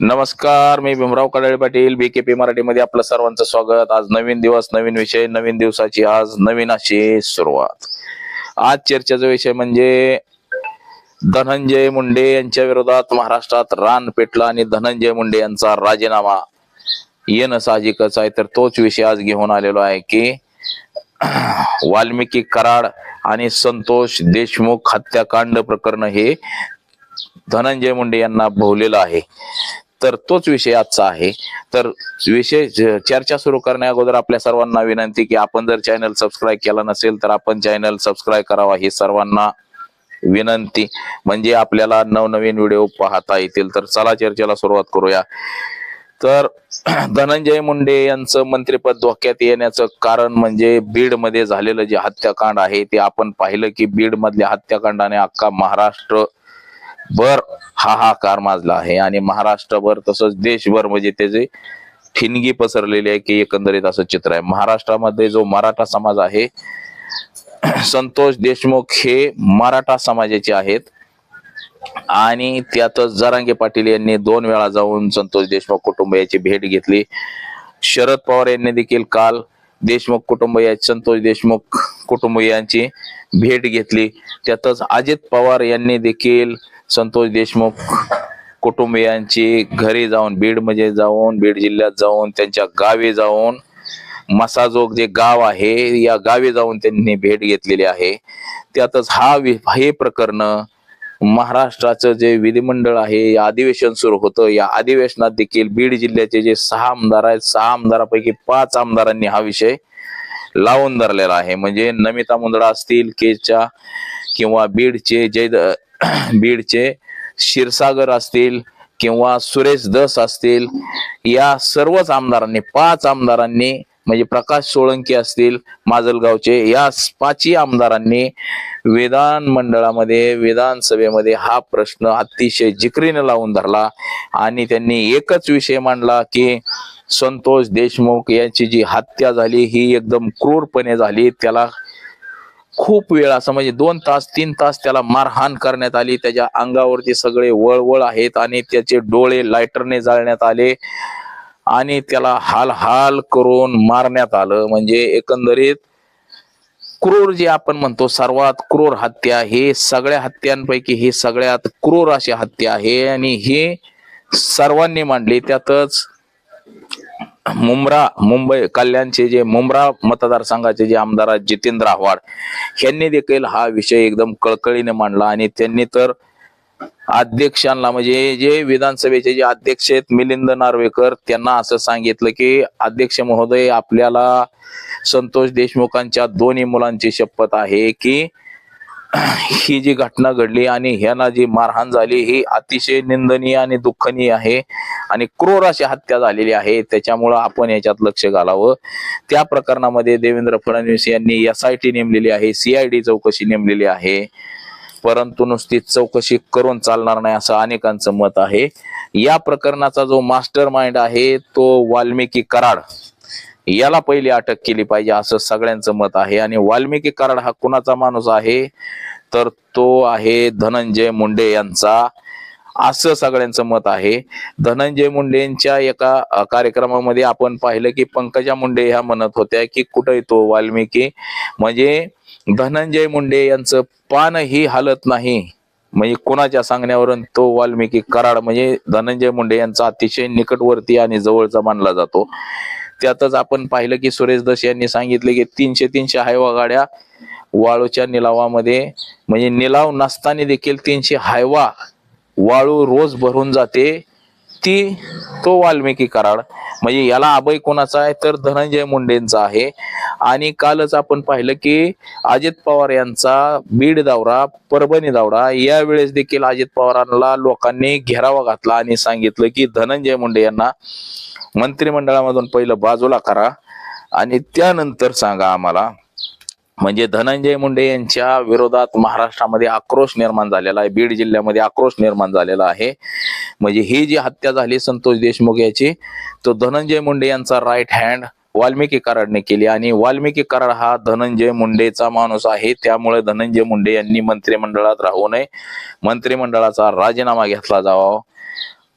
नमस्कार मी भीमराव कडाळे पाटील बीकेपी मराठीमध्ये आपलं सर्वांचं स्वागत. आज नवीन दिवस नवीन विषय नवीन दिवसाची आज नवीन अशी सुरुवात. आज चर्चेचा विषय म्हणजे धनंजय मुंडे यांच्या विरोधात महाराष्ट्रात रान पेटला आणि धनंजय मुंडे यांचा राजीनामा येणं साहजिकच आहे. तर तोच विषय आज घेऊन आलेलो आहे की वाल्मिकी कराड आणि संतोष देशमुख हत्याकांड प्रकरण हे धनंजय मुंडे यांना भोवलेलं आहे. तर तोच विषय आजचा आहे. तर विषय चर्चा सुरू करण्या अगोदर आपल्या सर्वांना विनंती की आपण जर चॅनल सबस्क्राईब केला नसेल तर आपण चॅनल सबस्क्राईब करावा ही सर्वांना विनंती. म्हणजे आपल्याला नवनवीन व्हिडिओ पाहता येतील. तर चला चर्चेला सुरुवात करूया. तर धनंजय मुंडे यांचं मंत्रिपद धोक्यात येण्याचं कारण म्हणजे बीडमध्ये झालेलं जे हत्याकांड आहे ते आपण पाहिलं की बीड मधल्या हत्याकांडाने अख्खा महाराष्ट्र भर हाहाकार माजला आहे. आणि महाराष्ट्रभर तसंच देशभर म्हणजे त्याचे ठिणगी पसरलेली आहे की एकंदरीत असं चित्र आहे. महाराष्ट्रामध्ये जो मराठा समाज आहे संतोष देशमुख हे मराठा समाजाचे आहेत. आणि त्यातच जरांगे पाटील यांनी दोन वेळा जाऊन संतोष देशमुख कुटुंब याची भेट घेतली. शरद पवार यांनी देखील काल देशमुख कुटुंबीय संतोष देशमुख कुटुंबियांची भेट घेतली. त्यातच अजित पवार यांनी देखील संतोष देशमुख कुटुंबियांची घरी जाऊन बीडमध्ये जाऊन बीड जिल्ह्यात जाऊन त्यांच्या गावी जाऊन मसाजोग जे गाव आहे या गावी जाऊन त्यांनी भेट घेतलेली आहे. त्यातच हा वि- हे प्रकरण महाराष्ट्राचं जे विधिमंडळ आहे अधिवेशन सुरू होतं. या अधिवेशनात देखील बीड जिल्ह्याचे जे सहा आमदार आहेत सहा आमदारापैकी पाच आमदारांनी हा विषय लावून धरलेला आहे. म्हणजे नमिता मुंदडा असतील केच्या किंवा बीडचे जय बीडचे क्षीरसागर असतील किंवा सुरेश दस असतील या सर्वच आमदारांनी पाच आमदारांनी म्हणजे प्रकाश सोळंकी असतील माजलगावचे या पाचही आमदारांनी विधान मंडळामध्ये विधानसभेमध्ये हा प्रश्न अतिशय जिकरीने लावून धरला. आणि त्यांनी एकच विषय मांडला की संतोष देशमुख यांची जी हत्या झाली ही एकदम क्रूरपणे झाली. त्याला खूप वेळ असं म्हणजे दोन तास तीन तास त्याला मारहाण करण्यात आली. त्याच्या अंगावरती सगळे वळवळ आहेत आणि त्याचे डोळे लायटरने जाळण्यात आले आणि त्याला हाल हाल करून मारण्यात आलं. म्हणजे एकंदरीत क्रूर जे आपण म्हणतो सर्वात क्रूर हत्या हे सगळ्या हत्यांपैकी ही सगळ्यात क्रूर अशी हत्या आहे. आणि ही सर्वांनी मांडली. त्यातच मुंब्रा मुंबई कल्याणचे जे मुंब्रा मतदारसंघाचे जे आमदार आहेत जितेंद्र आव्हाड यांनी देखील हा विषय एकदम कळकळीने मांडला आणि त्यांनी तर अध्यक्षांना म्हणजे जे विधानसभेचे जे अध्यक्ष आहेत मिलिंद नार्वेकर त्यांना असं सांगितलं की अध्यक्ष महोदय आपल्याला संतोष देशमुखांच्या दोन्ही मुलांची शपथ आहे की ही जी घटना घडली आणि ह्यांना जी मारहाण झाली ही अतिशय निंदनीय आणि दुःखनीय आहे आणि क्रूर अशी हत्या झालेली आहे. त्याच्यामुळं आपण याच्यात लक्ष घालावं. त्या प्रकरणामध्ये देवेंद्र फडणवीस यांनी एस आय टी नेमलेली आहे सीआयडी चौकशी नेमलेली आहे. परंतु नुसती चौकशी करून चालणार नाही असं अनेकांचं मत आहे. या प्रकरणाचा जो मास्टर माइंड आहे तो वाल्मिकी कराड याला पहिली अटक केली पाहिजे असं सगळ्यांचं मत आहे. आणि वाल्मिकी कराड हा कुणाचा माणूस आहे? तर तो आहे धनंजय मुंडे यांचा. असं सगळ्यांचं मत आहे. धनंजय मुंडे यांच्या एका कार्यक्रमामध्ये आपण पाहिलं की पंकजा मुंडे ह्या म्हणत होत्या की कुठे तो वाल्मिकी? म्हणजे धनंजय मुंडे यांचं पानही हलत नाही. म्हणजे कोणाच्या सांगण्यावरून तो वाल्मिकी कराड म्हणजे धनंजय मुंडे यांचा अतिशय निकटवर्ती आणि जवळचा मानला जातो. त्यातच आपण पाहिलं की सुरेश दस यांनी सांगितले की तीनशे तीनशे हायवा गाड्या वाळूच्या निलावामध्ये म्हणजे निलाव नसताना देखील तीनशे हायवा वाळू रोज भरून जाते. ती तो वाल्मिकी कराड. म्हणजे याला अभय कोणाचा आहे तर धनंजय मुंडेंचा आहे. आणि कालच आपण पाहिलं की अजित पवार यांचा बीड दौरा परभणी दौरा यावेळेस देखील अजित पवारांना लोकांनी घेरावा घातला आणि सांगितलं की धनंजय मुंडे यांना मंत्रिमंडळामधून पहिलं बाजूला करा आणि त्यानंतर सांगा आम्हाला. म्हणजे धनंजय मुंडे यांच्या विरोधात महाराष्ट्रामध्ये आक्रोश निर्माण झालेला आहे बीड जिल्ह्यामध्ये आक्रोश निर्माण झालेला आहे. म्हणजे ही जी हत्या झाली संतोष देशमुख याची तो धनंजय मुंडे यांचा राईट हँड वाल्मिकी कराडने केली. आणि वाल्मिकी कराड हा धनंजय मुंडेचा माणूस आहे. त्यामुळे धनंजय मुंडे यांनी मंत्रिमंडळात राहू नये. मंत्रिमंडळाचा राजीनामा घेतला जावा.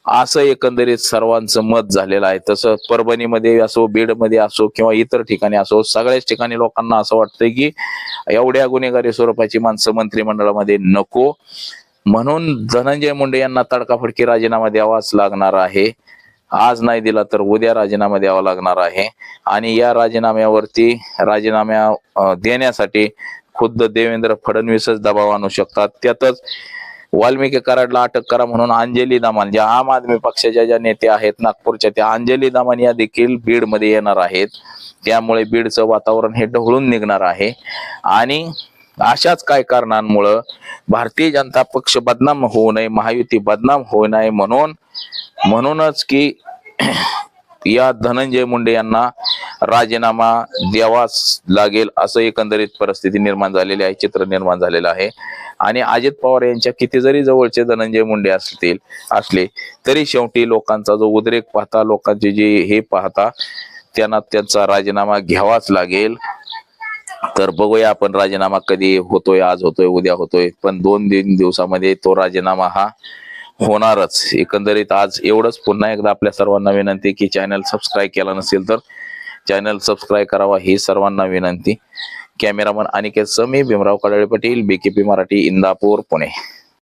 असं एकंदरीत सर्वांचं मत झालेलं आहे. तसं परभणीमध्ये असो बीडमध्ये असो किंवा इतर ठिकाणी असो सगळ्याच ठिकाणी लोकांना असं वाटतंय की एवढ्या गुन्हेगारी स्वरूपाची माणसं मंत्रिमंडळामध्ये नको. म्हणून धनंजय मुंडे यांना तडकाफडकी राजीनामा द्यावाच लागणार आहे. आज नाही दिला तर उद्या राजीनामा द्यावा लागणार आहे. आणि या राजीनाम्यावरती राजीनाम्या देण्यासाठी खुद्द देवेंद्र फडणवीसच दबाव आणू शकतात. त्यातच वाल्मिकी कराडला अटक करा म्हणून अंजली दामान ज्या आम आदमी पक्षाच्या ज्या नेत्या आहेत नागपूरच्या त्या अंजली दामान या देखील बीडमध्ये येणार आहेत. त्यामुळे बीडचं वातावरण हे ढवळून निघणार आहे. आणि अशाच काय कारणांमुळं भारतीय जनता पक्ष बदनाम होऊ नये महायुती बदनाम होऊ नये म्हणून म्हणूनच की या धनंजय मुंडे यांना राजीनामा द्यावाच लागेल असं एकंदरीत परिस्थिती निर्माण झालेली आहे चित्र निर्माण झालेलं आहे. आणि अजित पवार यांच्या किती जरी जवळचे धनंजय मुंडे असतील असले तरी शेवटी लोकांचा जो उद्रेक पाहता लोकांचे जे हे पाहता त्यांना त्यांचा राजीनामा घ्यावाच लागेल. तर बघूया आपण राजीनामा कधी होतोय आज होतोय उद्या होतोय. पण दोन तीन दिवसामध्ये तो राजीनामा हा होणारच. एकंदरीत आज एवढंच. पुन्हा एकदा आपल्या सर्वांना विनंती की चॅनल सबस्क्राईब केला नसेल तर चॅनल सबस्क्राईब करावा ही सर्वांना विनंती. Cameraman Aniket Sami Bhimrao Kadale Patil BKP Marathi Indapur Pune.